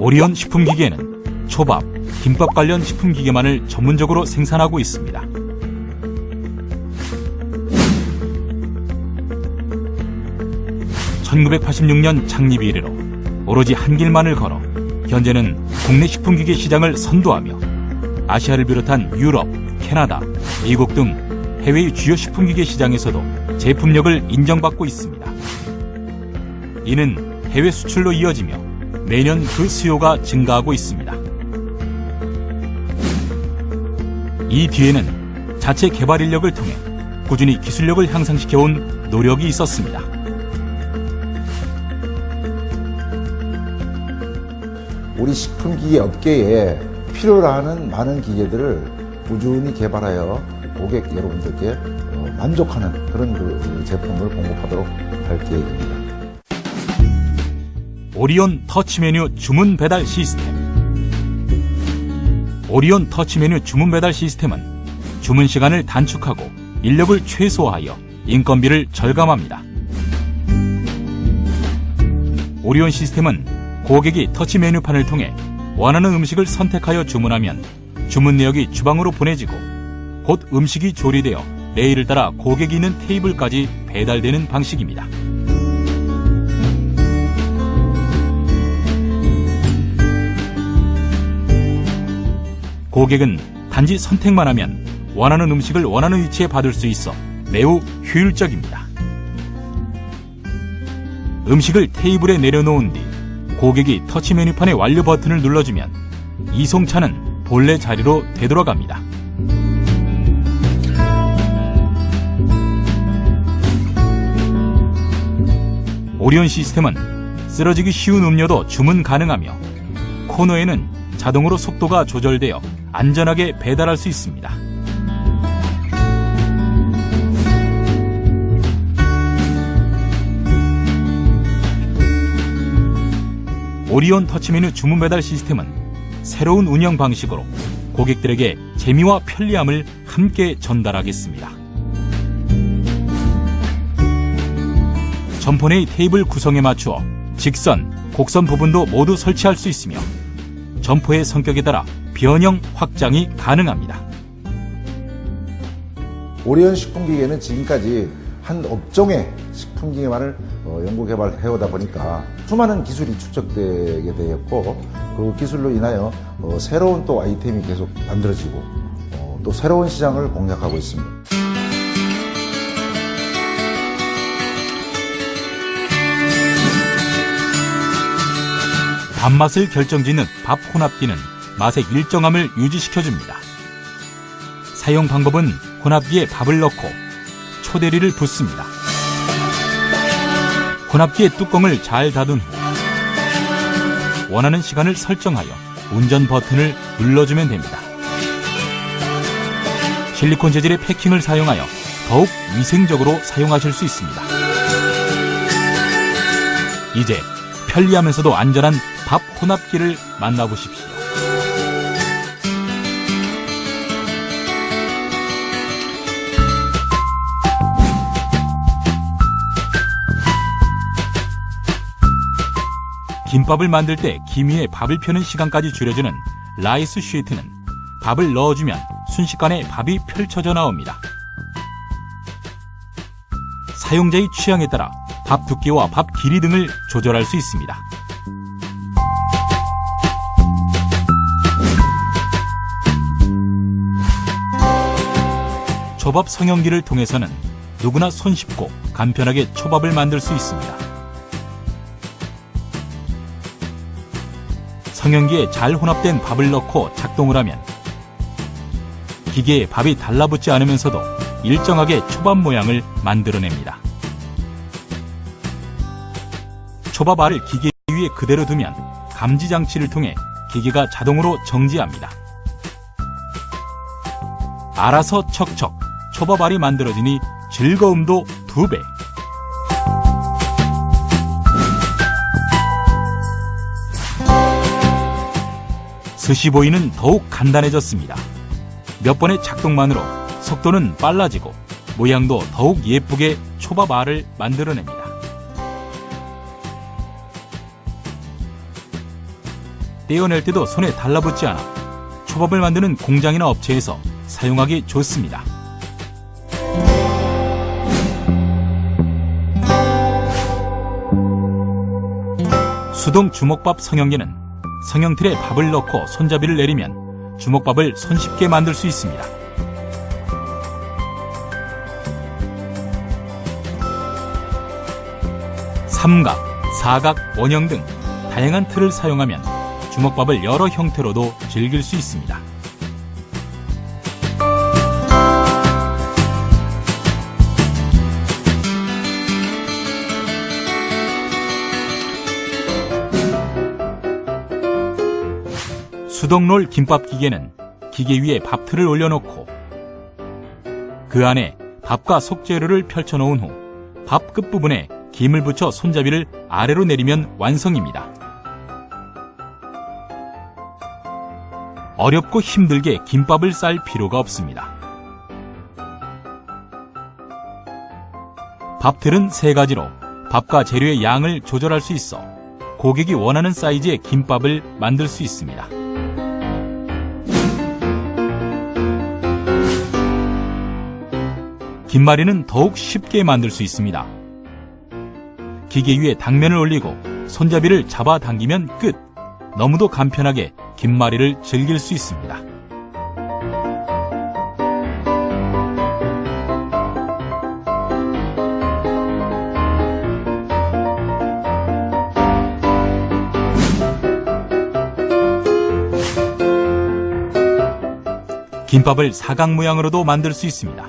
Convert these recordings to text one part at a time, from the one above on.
오리온 식품기계는 초밥, 김밥 관련 식품기계만을 전문적으로 생산하고 있습니다. (1986년) 창립 이래로 오로지 한 길만을 걸어 현재는 국내 식품기계 시장을 선도하며 아시아를 비롯한 유럽, 캐나다, 미국 등 해외의 주요 식품기계 시장에서도 제품력을 인정받고 있습니다. 이는 해외 수출로 이어지며 매년 그 수요가 증가하고 있습니다. 이 뒤에는 자체 개발 인력을 통해 꾸준히 기술력을 향상시켜온 노력이 있었습니다. 우리 식품기계 업계에 필요로 하는 많은 기계들을 꾸준히 개발하여 고객 여러분들께 어, 만족하는 그런 그 제품을 공급하도록 할 계획입니다. 오리온 터치 메뉴 주문 배달 시스템. 오리온 터치 메뉴 주문 배달 시스템은 주문 시간을 단축하고 인력을 최소화하여 인건비를 절감합니다. 오리온 시스템은 고객이 터치 메뉴판을 통해 원하는 음식을 선택하여 주문하면 주문 내역이 주방으로 보내지고 곧 음식이 조리되어 레일을 따라 고객이 있는 테이블까지 배달되는 방식입니다. 고객은 단지 선택만 하면 원하는 음식을 원하는 위치에 받을 수 있어 매우 효율적입니다. 음식을 테이블에 내려놓은 뒤 고객이 터치 메뉴판의 완료 버튼을 눌러주면 이송차는 본래 자리로 되돌아갑니다. 오리온 시스템은 쓰러지기 쉬운 음료도 주문 가능하며 코너에는 자동으로 속도가 조절되어 안전하게 배달할 수 있습니다. 오리온 터치메뉴 주문 배달 시스템은 새로운 운영 방식으로 고객들에게 재미와 편리함을 함께 전달하겠습니다. 내의 테이블 구성에 맞추어 직선, 곡선 부분도 모두 설치할 수 있으며 점포의 성격에 따라 변형 확장이 가능합니다. 오리온 식품기계는 지금까지 한 업종의 식품기계만을 어, 연구 개발해 오다 보니까 수많은 기술이 축적되게 되었고 그 기술로 인하여 어, 새로운 또 아이템이 계속 만들어지고 어, 또 새로운 시장을 공략하고 있습니다. 밥맛을 결정짓는 밥 혼합기는 맛의 일정함을 유지시켜줍니다. 사용 방법은 혼합기에 밥을 넣고 초대리를 붓습니다. 혼합기의 뚜껑을 잘 닫은 후 원하는 시간을 설정하여 운전 버튼을 눌러주면 됩니다. 실리콘 재질의 패킹을 사용하여 더욱 위생적으로 사용하실 수 있습니다. 이제 편리하면서도 안전한 밥 혼합기를 만나보십시오. 김밥을 만들 때김 위에 밥을 펴는 시간까지 줄여주는 라이스 쉬트는 밥을 넣어주면 순식간에 밥이 펼쳐져 나옵니다. 사용자의 취향에 따라 밥 두께와 밥 길이 등을 조절할 수 있습니다. 초밥 성형기를 통해서는 누구나 손쉽고 간편하게 초밥을 만들 수 있습니다. 성형기에 잘 혼합된 밥을 넣고 작동을 하면 기계에 밥이 달라붙지 않으면서도 일정하게 초밥 모양을 만들어냅니다. 초밥 알을 기계 위에 그대로 두면 감지 장치를 통해 기계가 자동으로 정지합니다. 알아서 척척 초밥 알이 만들어지니 즐거움도 두 배. 스시보이는 더욱 간단해졌습니다. 몇 번의 작동만으로 속도는 빨라지고 모양도 더욱 예쁘게 초밥 알을 만들어냅니다. 떼어낼 때도 손에 달라붙지 않아 초밥을 만드는 공장이나 업체에서 사용하기 좋습니다. 수동 주먹밥 성형기는 성형틀에 밥을 넣고 손잡이를 내리면 주먹밥을 손쉽게 만들 수 있습니다. 삼각, 사각, 원형 등 다양한 틀을 사용하면 주먹밥을 여러 형태로도 즐길 수 있습니다. 수동롤 김밥 기계는 기계 위에 밥틀을 올려놓고 그 안에 밥과 속재료를 펼쳐놓은 후 밥 끝부분에 김을 붙여 손잡이를 아래로 내리면 완성입니다. 어렵고 힘들게 김밥을 쌀 필요가 없습니다. 밥틀은 세 가지로 밥과 재료의 양을 조절할 수 있어 고객이 원하는 사이즈의 김밥을 만들 수 있습니다. 김말이는 더욱 쉽게 만들 수 있습니다. 기계 위에 당면을 올리고 손잡이를 잡아 당기면 끝. 너무도 간편하게 김말이를 즐길 수 있습니다. 김밥을 사각 모양으로도 만들 수 있습니다.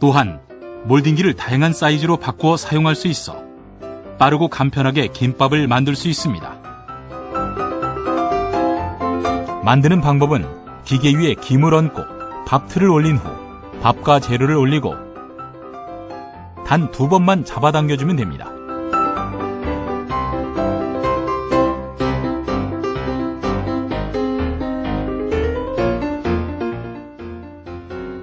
또한 몰딩기를 다양한 사이즈로 바꾸어 사용할 수 있어 빠르고 간편하게 김밥을 만들 수 있습니다. 만드는 방법은 기계 위에 김을 얹고 밥틀을 올린 후 밥과 재료를 올리고 단 두 번만 잡아당겨주면 됩니다.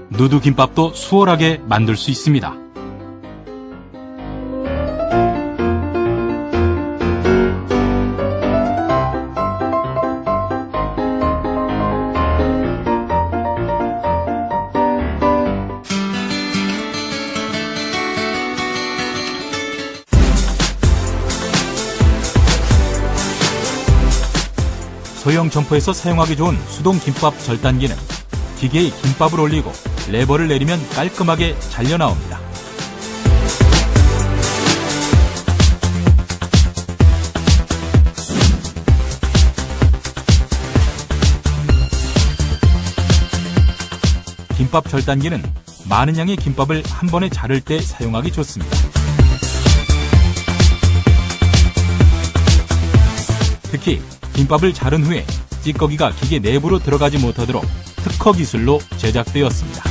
누드 김밥도 수월하게 만들 수 있습니다. 소형 점포에서 사용하기 좋은 수동 김밥 절단기는 기계에 김밥을 올리고 레버를 내리면 깔끔하게 잘려 나옵니다. 김밥 절단기는 많은 양의 김밥을 한 번에 자를 때 사용하기 좋습니다. 특히 김밥을 자른 후에 찌꺼기가 기계 내부로 들어가지 못하도록 특허 기술로 제작되었습니다.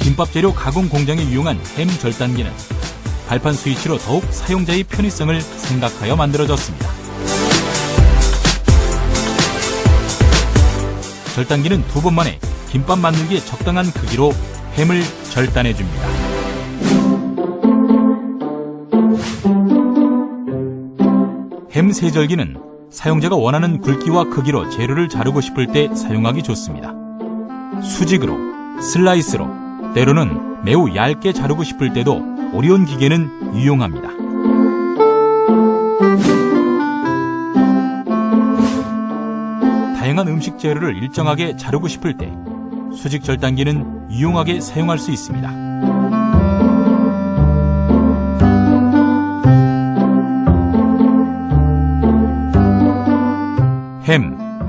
김밥 재료 가공 공장에 유용한 햄 절단기는 발판 스위치로 더욱 사용자의 편의성을 생각하여 만들어졌습니다. 절단기는 두 번 만에 김밥 만들기에 적당한 크기로 햄을 절단해 줍니다. 햄 세절기는 사용자가 원하는 굵기와 크기로 재료를 자르고 싶을 때 사용하기 좋습니다. 수직으로, 슬라이스로, 때로는 매우 얇게 자르고 싶을 때도 오리온 기계는 유용합니다. 다양한 음식 재료를 일정하게 자르고 싶을 때 수직 절단기는 유용하게 사용할 수 있습니다.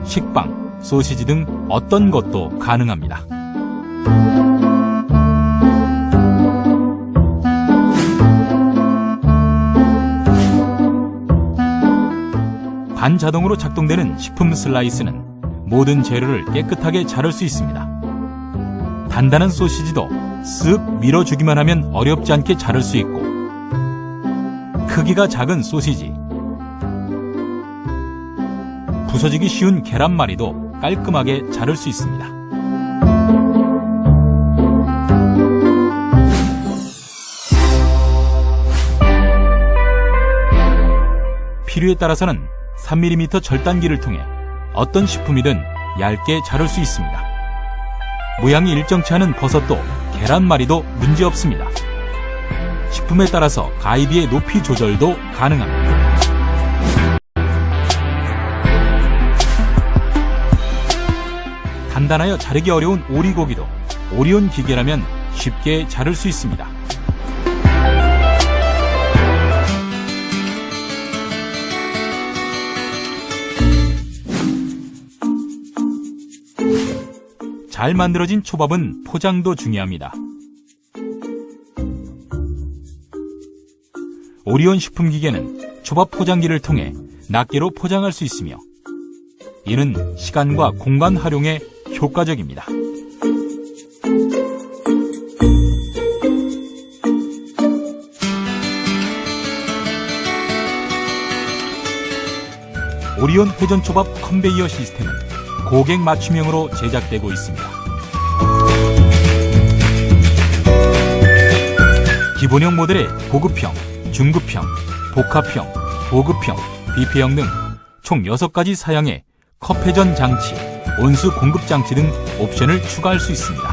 식빵, 소시지 등 어떤 것도 가능합니다. 반자동으로 작동되는 식품 슬라이스는 모든 재료를 깨끗하게 자를 수 있습니다. 단단한 소시지도 쓱 밀어주기만 하면 어렵지 않게 자를 수 있고 크기가 작은 소시지 부서지기 쉬운 계란말이도 깔끔하게 자를 수 있습니다. 필요에 따라서는 3mm 절단기를 통해 어떤 식품이든 얇게 자를 수 있습니다. 모양이 일정치 않은 버섯도 계란말이도 문제없습니다. 식품에 따라서 가이비의 높이 조절도 가능합니다. 단단하여 자르기 어려운 오리고기도 오리온 기계라면 쉽게 자를 수 있습니다. 잘 만들어진 초밥은 포장도 중요합니다. 오리온 식품기계는 초밥 포장기를 통해 낱개로 포장할 수 있으며 이는 시간과 공간 활용에 효과적입니다. 오리온 회전초밥 컨베이어 시스템은 고객 맞춤형으로 제작되고 있습니다. 기본형 모델의 고급형, 중급형, 복합형, 보급형, 비폐형 등 총 6가지 사양의 컵회전 장치, 온수 공급 장치 등 옵션을 추가할 수 있습니다.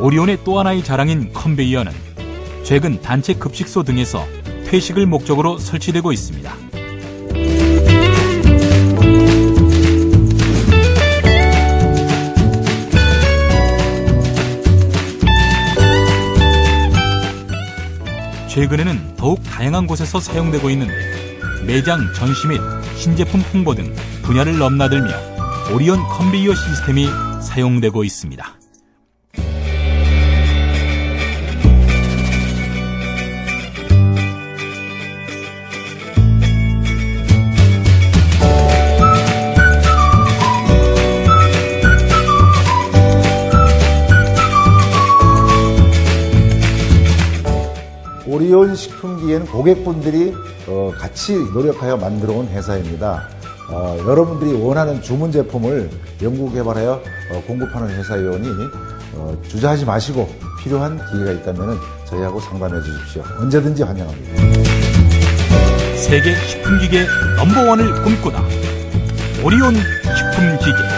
오리온의 또 하나의 자랑인 컨베이어는 최근 단체 급식소 등에서 퇴식을 목적으로 설치되고 있습니다. 최근에는 더욱 다양한 곳에서 사용되고 있는데 매장 전시 및 신제품 홍보 등 분야를 넘나들며 오리온 컨베이어 시스템이 사용되고 있습니다. 오리온 식품기계는 고객분들이 어, 같이 노력하여 만들어 온 회사입니다. 어, 여러분들이 원하는 주문 제품을 연구 개발하여 어, 공급하는 회사이오니 어, 주저하지 마시고 필요한 기회가 있다면 저희하고 상담해 주십시오. 언제든지 환영합니다. 세계 식품기계 넘버원을 꿈꾸다. 오리온 식품기계.